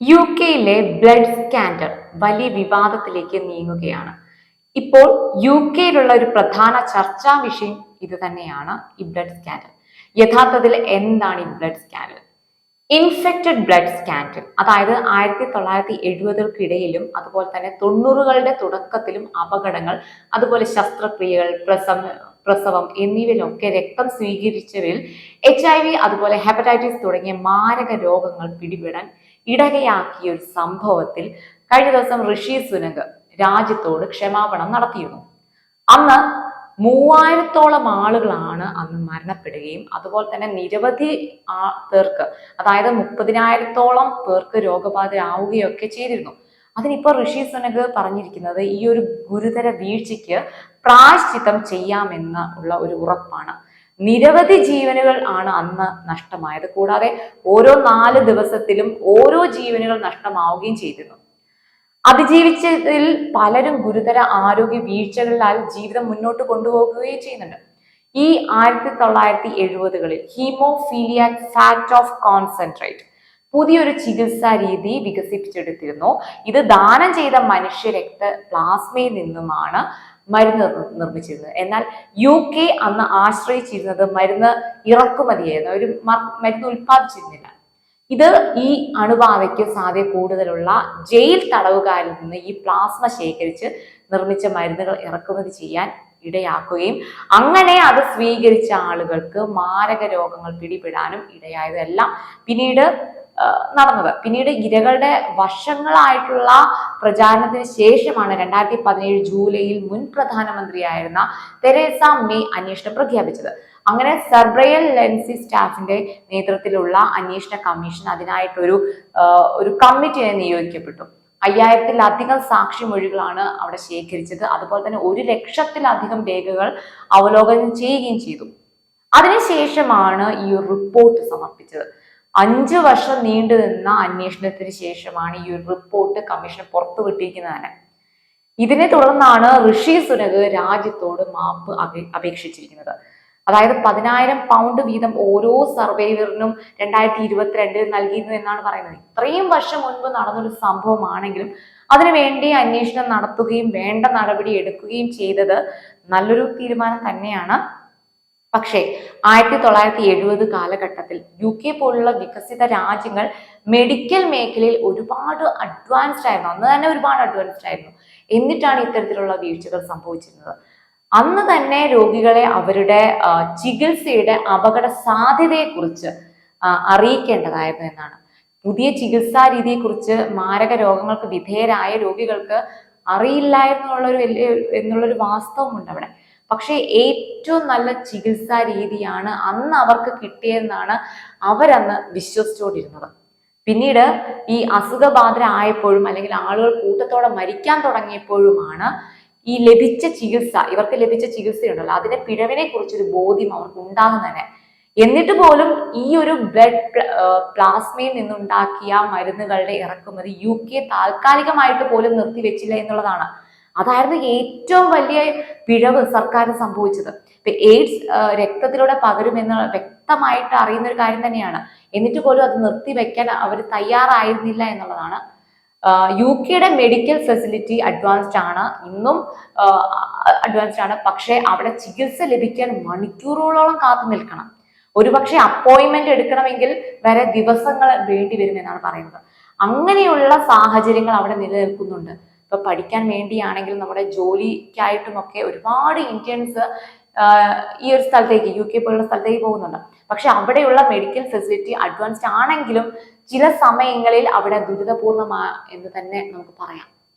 U കെയിലെ blood scandal വലിയ വിവാദത്തിലേക്ക് നീങ്ങുകയാണ്. ഇപ്പോൾ യു കെയിലുള്ള ഒരു പ്രധാന ചർച്ചാ വിഷയം ഇത് തന്നെയാണ് ഈ ബ്ലഡ് സ്കാൻഡൽ യഥാർത്ഥത്തിൽ എന്താണ് ഈ blood scandal infected blood scandal അതായത് ആയിരത്തി തൊള്ളായിരത്തി എഴുപതുകൾക്കിടയിലും അതുപോലെ തന്നെ തൊണ്ണൂറുകളുടെ തുടക്കത്തിലും അപകടങ്ങൾ അതുപോലെ ശസ്ത്രക്രിയകൾ പ്രസവ പ്രസവം എന്നിവയിലൊക്കെ രക്തം സ്വീകരിച്ചവരിൽ എച്ച് ഐ വി അതുപോലെ ഹെപ്പറ്റൈറ്റിസ് തുടങ്ങിയ മാരക രോഗങ്ങൾ പിടിപെടാൻ ഇടകയാക്കിയ ഒരു സംഭവത്തിൽ കഴിഞ്ഞ ദിവസം ഋഷി സുനക് രാജ്യത്തോട് ക്ഷമാപണം നടത്തിയിരുന്നു. അന്ന് മൂവായിരത്തോളം ആളുകളാണ് അന്ന് മരണപ്പെടുകയും അതുപോലെ തന്നെ നിരവധി ആ- പേർക്ക് അതായത് മുപ്പതിനായിരത്തോളം പേർക്ക് രോഗബാധിതരാവുകയൊക്കെ ചെയ്തിരുന്നു. അതിനിപ്പോൾ ഋഷി സുനക് പറഞ്ഞിരിക്കുന്നത് ഈ ഒരു ഗുരുതര വീഴ്ചയ്ക്ക് പ്രായശ്ചിത്തം ചെയ്യാമെന്ന് ഉള്ള ഒരു ഉറപ്പാണ്. നിരവധി ജീവനുകൾ ആണ് അന്ന് നഷ്ടമായത്. കൂടാതെ ഓരോ നാല് ദിവസത്തിലും ഓരോ ജീവനുകൾ നഷ്ടമാവുകയും ചെയ്തിരുന്നു. അതിജീവിച്ചതിൽ പലരും ഗുരുതര ആരോഗ്യ വീഴ്ചകളാൽ ജീവിതം മുന്നോട്ട് കൊണ്ടുപോകുകയും ചെയ്യുന്നുണ്ട്. ഈ ആയിരത്തി തൊള്ളായിരത്തി എഴുപതുകളിൽ ഹീമോഫീലിയ ഫാറ്റ് ഓഫ് കോൺസെൻട്രേറ്റ് പുതിയൊരു ചികിത്സാ രീതി വികസിപ്പിച്ചെടുത്തിരുന്നു. ഇത് ദാനം ചെയ്ത മനുഷ്യ രക്ത പ്ലാസ്മയിൽ നിന്നുമാണ് മരുന്ന് നിർ- നിർമ്മിച്ചിരുന്നത്. എന്നാൽ യു കെ അന്ന് ആശ്രയിച്ചിരുന്നത് മരുന്ന് ഇറക്കുമതിയായിരുന്നു. ഒരു മരുന്ന് ഉൽപ്പാദിച്ചിരുന്നില്ല. ഇത് ഈ അണുബാധയ്ക്ക് സാധ്യത കൂടുതലുള്ള ജയിൽ തടവുകാരിൽ നിന്ന് ഈ പ്ലാസ്മ ശേഖരിച്ച് നിർമ്മിച്ച മരുന്നുകൾ ഇറക്കുമതി ചെയ്യാൻ ഇടയാക്കുകയും അങ്ങനെ അത് സ്വീകരിച്ച ആളുകൾക്ക് മാരക രോഗങ്ങൾ പിടിപെടാനും ഇടയായതെല്ലാം പിന്നീട് നടന്നത്. പിന്നീട് ഇരകളുടെ വർഷങ്ങളായിട്ടുള്ള പ്രചാരണത്തിന് ശേഷമാണ് രണ്ടായിരത്തി പതിനേഴ് ജൂലൈയിൽ മുൻ പ്രധാനമന്ത്രിയായിരുന്ന തെരേസ മേ അന്വേഷണം പ്രഖ്യാപിച്ചത്. അങ്ങനെ സർബ്രയൽ ലെൻസി സ്റ്റാഫിന്റെ നേതൃത്വത്തിലുള്ള അന്വേഷണ കമ്മീഷൻ അതിനായിട്ടൊരു ഒരു കമ്മിറ്റിയെ നിയോഗിക്കപ്പെട്ടു. അയ്യായിരത്തിലധികം സാക്ഷിമൊഴികളാണ് അവിടെ ശേഖരിച്ചത്. അതുപോലെ തന്നെ ഒരു ലക്ഷത്തിലധികം രേഖകൾ അവലോകനം ചെയ്യുകയും ചെയ്തു. അതിനുശേഷമാണ് ഈ റിപ്പോർട്ട് സമർപ്പിച്ചത്. അഞ്ചു വർഷം നീണ്ടു നിന്ന അന്വേഷണത്തിന് ശേഷമാണ് ഈ ഒരു റിപ്പോർട്ട് കമ്മീഷൻ പുറത്തുവിട്ടിരിക്കുന്നത് തന്നെ ഇതിനെ തുടർന്നാണ് ഋഷി സുനക് രാജ്യത്തോട് മാപ്പ് അപേക്ഷിച്ചിരിക്കുന്നത്. അതായത് പതിനായിരം പൗണ്ട് വീതം ഓരോ സർവൈവറിനും രണ്ടായിരത്തി ഇരുപത്തിരണ്ടിൽ നൽകിയിരുന്നു എന്നാണ് പറയുന്നത്. ഇത്രയും വർഷം മുൻപ് നടന്നൊരു സംഭവമാണെങ്കിലും അതിനുവേണ്ടി അന്വേഷണം നടത്തുകയും വേണ്ട നടപടി എടുക്കുകയും ചെയ്തത് നല്ലൊരു തീരുമാനം തന്നെയാണ്. പക്ഷേ ആയിരത്തി തൊള്ളായിരത്തി എഴുപത് കാലഘട്ടത്തിൽ യു കെ പോലുള്ള വികസിത രാജ്യങ്ങൾ മെഡിക്കൽ മേഖലയിൽ ഒരുപാട് അഡ്വാൻസ്ഡ് ആയിരുന്നു. അന്ന് തന്നെ ഒരുപാട് അഡ്വാൻസ്ഡ് ആയിരുന്നു. എന്നിട്ടാണ് ഇത്തരത്തിലുള്ള വീഴ്ചകൾ സംഭവിച്ചിരുന്നത്. അന്ന് തന്നെ രോഗികളെ അവരുടെ ചികിത്സയുടെ അപകട സാധ്യതയെക്കുറിച്ച് അറിയിക്കേണ്ടതായിരുന്നു എന്നാണ്. പുതിയ ചികിത്സാ രീതിയെക്കുറിച്ച് മാരക രോഗങ്ങൾക്ക് വിധേയരായ രോഗികൾക്ക് അറിയില്ലായിരുന്നു എന്നുള്ളൊരു വലിയ എന്നുള്ളൊരു വാസ്തവമുണ്ട് അവിടെ പക്ഷേ ഏറ്റവും നല്ല ചികിത്സാ രീതിയാണ് അന്ന് അവർക്ക് കിട്ടിയതെന്നാണ് അവരന്ന് വിശ്വസിച്ചുകൊണ്ടിരുന്നത്. പിന്നീട് ഈ അസുഖബാധിതരായപ്പോഴും അല്ലെങ്കിൽ ആളുകൾ കൂട്ടത്തോടെ മരിക്കാൻ തുടങ്ങിയപ്പോഴുമാണ് ഈ ലഭിച്ച ചികിത്സ ഇവർക്ക് ലഭിച്ച ചികിത്സയുണ്ടല്ലോ അതിന്റെ പിഴവിനെ കുറിച്ചൊരു ബോധ്യം അവർക്ക് ഉണ്ടാകും തന്നെ എന്നിട്ട് പോലും ഈ ഒരു ബ്ലഡ് പ്ലാസ്മയിൽ നിന്നുണ്ടാക്കിയ മരുന്നുകളുടെ ഇറക്കുമതി യു കെ താൽക്കാലികമായിട്ട് പോലും നിർത്തിവെച്ചില്ല എന്നുള്ളതാണ്. അതായിരുന്നു ഏറ്റവും വലിയ പിഴവ് സർക്കാരിന് സംഭവിച്ചത്. ഇപ്പൊ എയ്ഡ്സ് രക്തത്തിലൂടെ പകരുമെന്ന് വ്യക്തമായിട്ട് അറിയുന്ന ഒരു കാര്യം തന്നെയാണ്. എന്നിട്ട് പോലും അത് നിർത്തിവെക്കാൻ അവർ തയ്യാറായിരുന്നില്ല എന്നുള്ളതാണ്. യു കെയുടെ മെഡിക്കൽ ഫെസിലിറ്റി അഡ്വാൻസ്ഡ് ആണ്. ഇന്നും അഡ്വാൻസ്ഡ് ആണ്. പക്ഷേ അവിടെ ചികിത്സ ലഭിക്കാൻ മണിക്കൂറുകളോളം കാത്തു നിൽക്കണം. ഒരുപക്ഷെ അപ്പോയിൻമെന്റ് എടുക്കണമെങ്കിൽ വരെ ദിവസങ്ങൾ വേണ്ടി വരുമെന്നാണ് പറയുന്നത്. അങ്ങനെയുള്ള സാഹചര്യങ്ങൾ അവിടെ നിലനിൽക്കുന്നുണ്ട്. ഇപ്പൊ പഠിക്കാൻ വേണ്ടിയാണെങ്കിൽ നമ്മുടെ ജോലിക്കായിട്ടുമൊക്കെ ഒരുപാട് ഇന്ത്യൻസ് ഈ ഒരു സ്ഥലത്തേക്ക് യു കെ പോലുള്ള സ്ഥലത്തേക്ക് പോകുന്നുണ്ട്. പക്ഷെ അവിടെയുള്ള മെഡിക്കൽ ഫെസിലിറ്റി അഡ്വാൻസ്ഡ് ആണെങ്കിലും ചില സമയങ്ങളിൽ അവിടെ ദുരിതപൂർണമാ എന്ന് തന്നെ നമുക്ക് പറയാം.